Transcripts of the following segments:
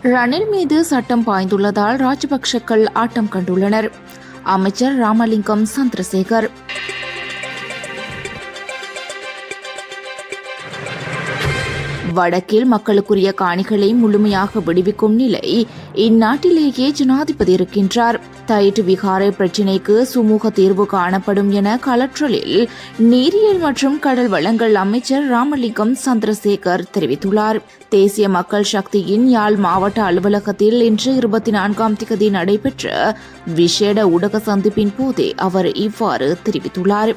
ரணில் மீது சட்டம் பாய்ந்துள்ளதால் ராஜபக்சக்கள் ஆட்டம் கண்டுள்ளனர். அமைச்சர் ராமலிங்கம் சந்திரசேகர். வடக்கில் மக்களுக்குரிய காணிகளை முழுமையாக விடுவிக்கும் நிலை இந்நாட்டிலேயே ஜனாதிபதி இருக்கின்றார். தைட் விகாரை பிரச்சினைக்கு சுமூக தீர்வு காணப்படும் என கலற்றலில் நீரியல் மற்றும் கடல் வளங்கள் அமைச்சர் ராமலிங்கம் சந்திரசேகர் தெரிவித்துள்ளார். தேசிய மக்கள் சக்தியின் யாழ் மாவட்ட அலுவலகத்தில் இன்று இருபத்தி நான்காம் திகதி நடைபெற்ற விசேட ஊடக சந்திப்பின் போதே அவர் இவ்வாறு தெரிவித்துள்ளார்.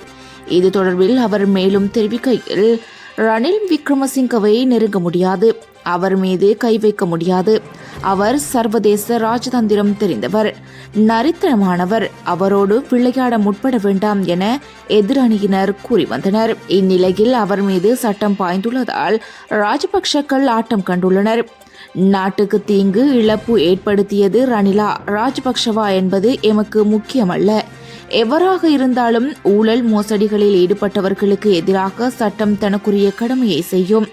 இது தொடர்பில் அவர் மேலும் தெரிவிக்கையில் ரணில் விக்ரமசிங்கவை நெருங்க முடியாது. அவர் மீது கை வைக்க முடியாது. அவர் சர்வதேச ராஜதந்திரம் தெரிந்தவர். நரித்தனமானவர் அவரோடு விளையாட முற்பட வேண்டாம் என எதிரணியினர் கூறி வந்தனர். இந்நிலையில் அவர் மீது சட்டம் பாய்ந்துள்ளதால் ராஜபக்ஷக்கள் ஆட்டம் கண்டுள்ளனர். நாட்டுக்கு தீங்கு இழப்பு ஏற்படுத்தியது ரணிலா. ராஜபக்ஷவா என்பது எமக்கு முக்கியமல்ல. எவராக இருந்தாலும் ஊழல் மோசடிகளில் ஈடுபட்டவர்களுக்கு எதிராக சட்டம் தனக்குரிய கடமையை செய்யும்.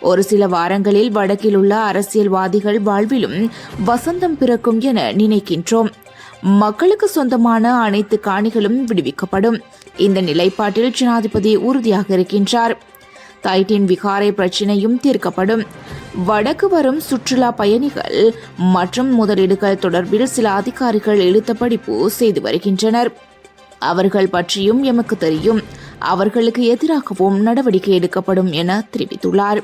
ஒரு சில வாரங்களில் வடக்கில் உள்ள அரசியல்வாதிகள் வாழ்விலும் வசந்தம் பிறக்கும் என நினைக்கின்றோம். மக்களுக்கு சொந்தமான அனைத்து காணிகளும் விடுவிக்கப்படும். இந்த நிலைப்பாட்டில் ஜனாதிபதி உறுதியாக இருக்கின்றார். தைட்டின் விகாரை பிரச்சினையும் தீர்க்கப்படும். வடக்கு வரும் சுற்றுலா பயணிகள் மற்றும் முதலீடுகள் தொடர்பில் சில அதிகாரிகள் இழுத்த படிப்பு செய்து வருகின்றனர். அவர்கள் பற்றியும் எமக்கு தெரியும். அவர்களுக்கு எதிராகவும் நடவடிக்கை எடுக்கப்படும் என தெரிவித்துள்ளார்.